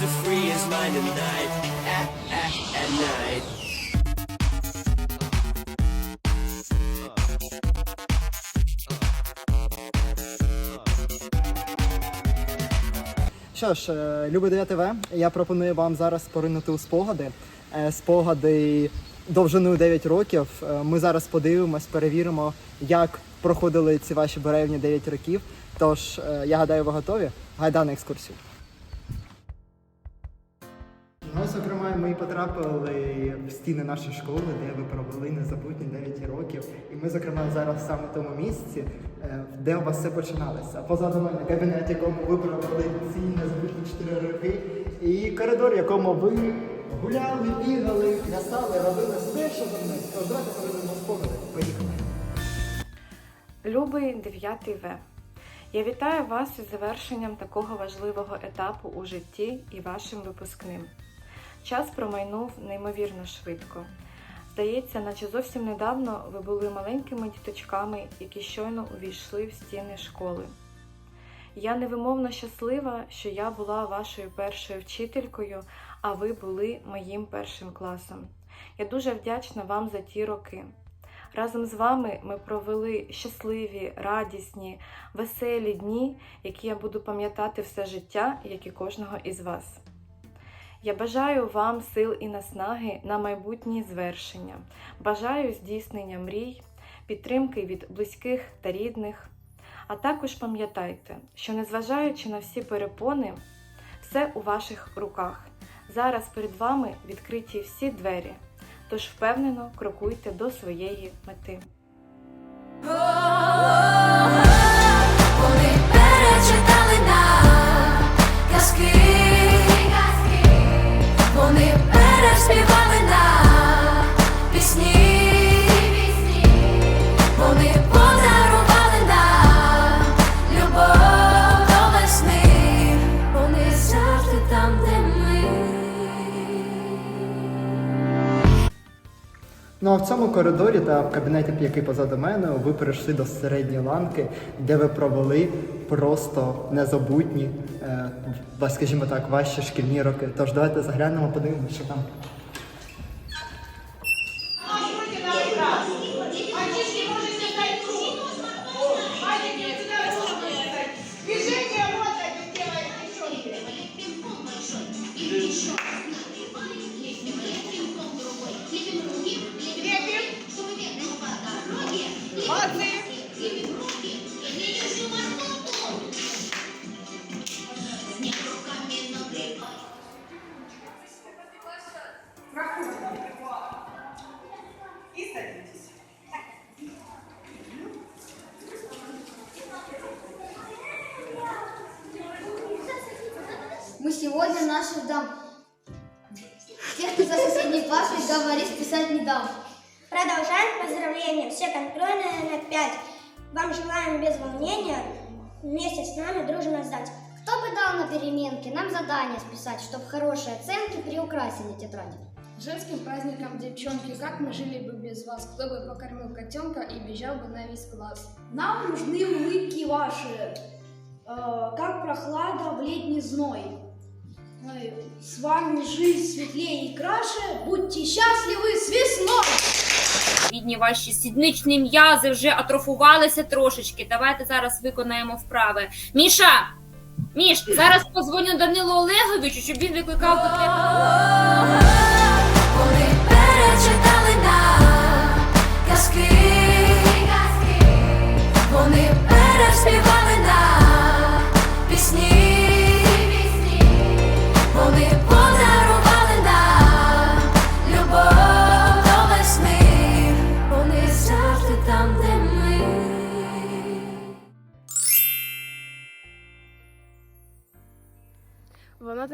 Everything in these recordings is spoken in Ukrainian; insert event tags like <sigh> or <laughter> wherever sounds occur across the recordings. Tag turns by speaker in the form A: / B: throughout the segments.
A: to free his mind at night. At, at, at night.
B: Що ж, е, любе 9 ТВ, я пропоную вам зараз поринути у спогади. Е, Спогади довжиною 9 років. Е, Ми зараз подивимось, перевіримо, як проходили ці ваші беревні 9 років. Тож, е, я гадаю, ви готові? Гайда на екскурсію. Потрапили в стіни нашої школи, де ви провели незабутні 9 років. І ми, зокрема, зараз саме в тому місці, е, де у вас все починалося. Позаду мене кабінет, якому ви провели ці незабутні 4 роки, і коридор, якому ви гуляли, бігали, плясали, робили все, що за мною. Тож давайте проведемо спогади. Поїхали.
C: Любий 9 В. Я вітаю вас із завершенням такого важливого етапу у житті і вашим випускним. Час промайнув неймовірно швидко. Здається, наче зовсім недавно ви були маленькими діточками, які щойно увійшли в стіни школи. Я невимовно щаслива, що я була вашою першою вчителькою, а ви були моїм першим класом. Я дуже вдячна вам за ті роки. Разом з вами ми провели щасливі, радісні, веселі дні, які я буду пам'ятати все життя, як і кожного із вас. Я бажаю вам сил і наснаги на майбутні звершення. Бажаю здійснення мрій, підтримки від близьких та рідних. А також пам'ятайте, що незважаючи на всі перепони, все у ваших руках. Зараз перед вами відкриті всі двері. Тож впевнено крокуйте до своєї мети.
B: В цьому коридорі та в кабінеті, який позаду мене, ви перейшли до середньої ланки, де ви провели просто незабутні, е, скажімо так, ваші шкільні роки. Тож давайте заглянемо, подивимося, що там.
D: Мы сегодня наших дам. Тех, кто за соседней партой говорит, писать не дам.
E: Продолжаем поздравления. Все контрольные на 5. Вам желаем без волнения вместе с нами дружно сдать.
D: Кто бы дал на переменке нам задание списать, чтобы хорошие оценки приукрасили тетради?
F: Женским праздником, девчонки, как мы жили бы без вас? Кто бы покормил котенка и бежал бы на весь класс?
G: Нам нужны улыбки ваши, э, как прохлада в летний зной. С вами жизнь светлее и краше, будьте счастливы с весной!
H: Бідні ваші сідничні м'язи вже атрофувалися трошечки. Давайте зараз виконаємо вправи. Міша! Міш, зараз позвоню Данилу Олеговичу, щоб він викликав до тебе.
I: Вони перечитали нам казки, вони переспівали нам пісні,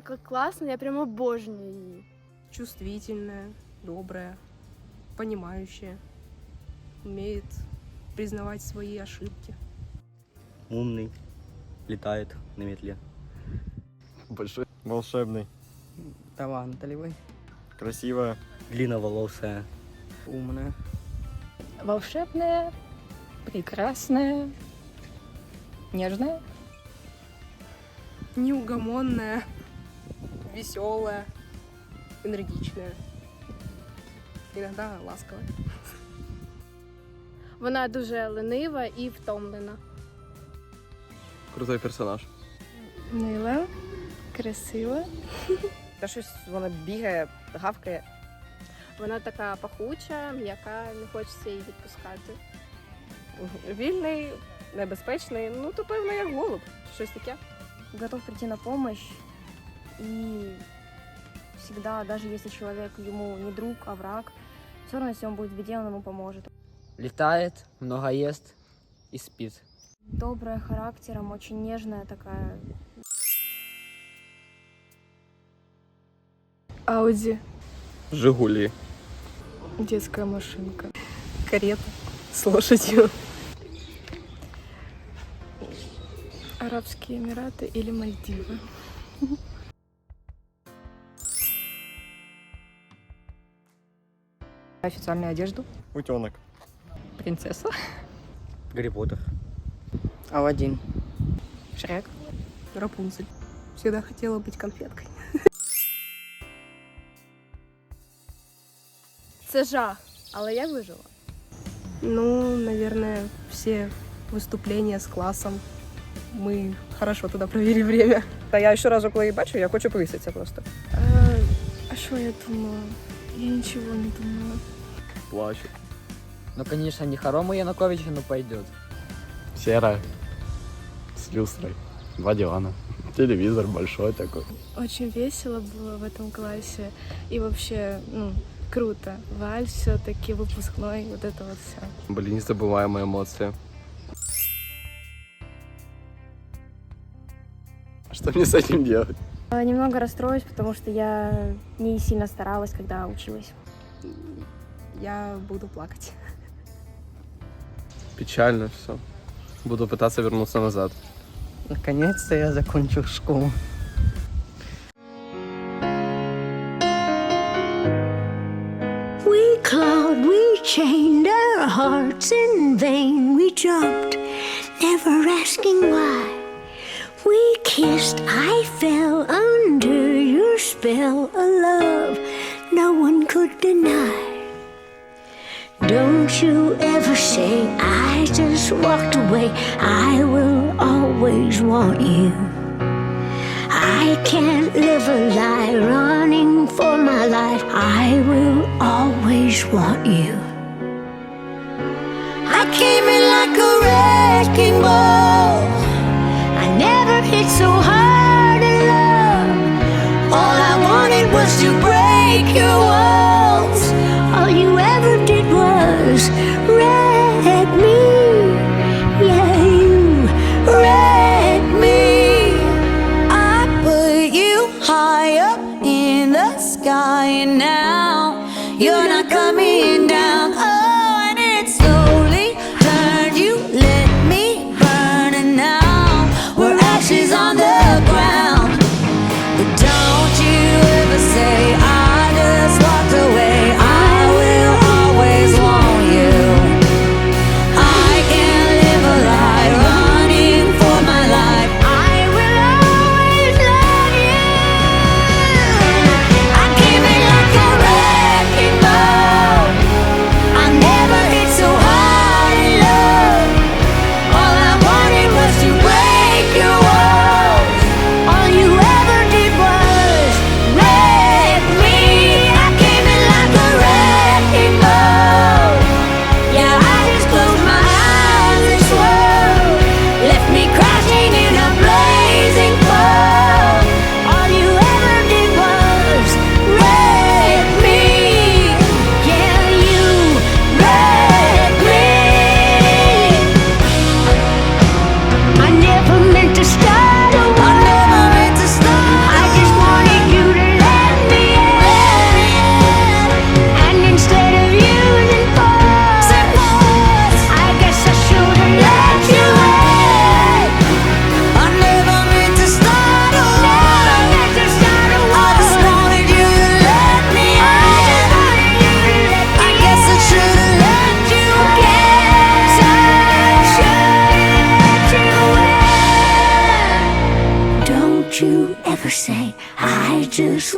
F: Така класна, я прямо обожнюю її.
J: чувствительная, добрая, понимающая, умеет признавать свои ошибки.
K: умный, летает на метле. Большой, волшебный,
B: Талантливий,
K: красивая, длинноволосая,
B: умна,
L: волшебная, прекрасная, нежная.
J: Неугомонная, веселая, энергичная. Иногда ласковая.
F: Вона дуже ленива і втомлена.
M: Крутой персонаж.
L: Мила, красива.
N: Та щось вона бігає, гавкає.
F: Вона така пахуча, м'яка, не хочеться її відпускати.
J: Вільний, небезпечний, ну то певно як голуб. Щось таке.
L: Готов прийти на помощь. И всегда, даже если человек ему не друг, а враг, все равно, если он будет в беде, он ему поможет.
N: Літає, много ест і спить.
L: Добрая характером, очень нежная такая.
J: Ауди,
M: Жигулі.
J: детская машинка, карета с лошадью.
L: Арабские Эмираты или Мальдивы.
N: Офіціальну одежду.
K: Утенок.
N: Принцеса.
K: Гарри Поттер.
N: Аладдин.
J: Шрек. Рапунцель. Всегда хотела быть конфеткой.
F: Це жах, але я вижила.
J: Ну, наверное, все выступления с классом. Мы хорошо туда провели время. Та я щоразу, коли її бачу, я хочу повіситися просто.
L: А что я думала? Я ничего не думала.
M: Плачет.
N: Ну, конечно, не Харому Януковичу, но пойдет.
M: Серая. С люстрой. Два дивана. <laughs> Телевизор большой такой.
L: Очень весело было в этом классе. И вообще, ну, круто. Вальс все-таки выпускной, вот это вот все.
M: Были незабываемые эмоции. Что мне с этим делать?
L: Немного расстроюсь, потому что я не сильно старалась, когда училась.
J: Я буду плакать.
M: Печально все. Буду пытаться вернуться назад.
N: Наконец-то я закончил школу.
I: We clawed, we chained our hearts in vain. We jumped, never asking why. We kissed, I fell under your spell, a love no one could deny. Don't you ever say I just walked away. I will always want you. I can't live a lie running for my life. I will always want you. I came in like a wrecking ball. Never hit so hard in love. All I wanted was to break your walls. All you ever did was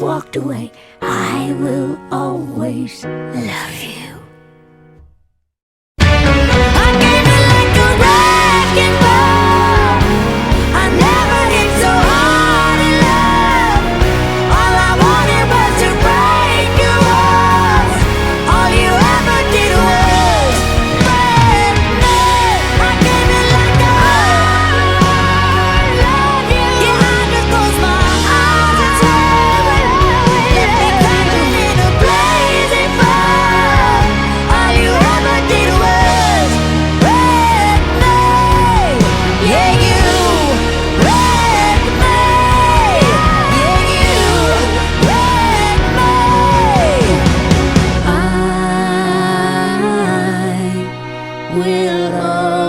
I: walked away. I will always love you. will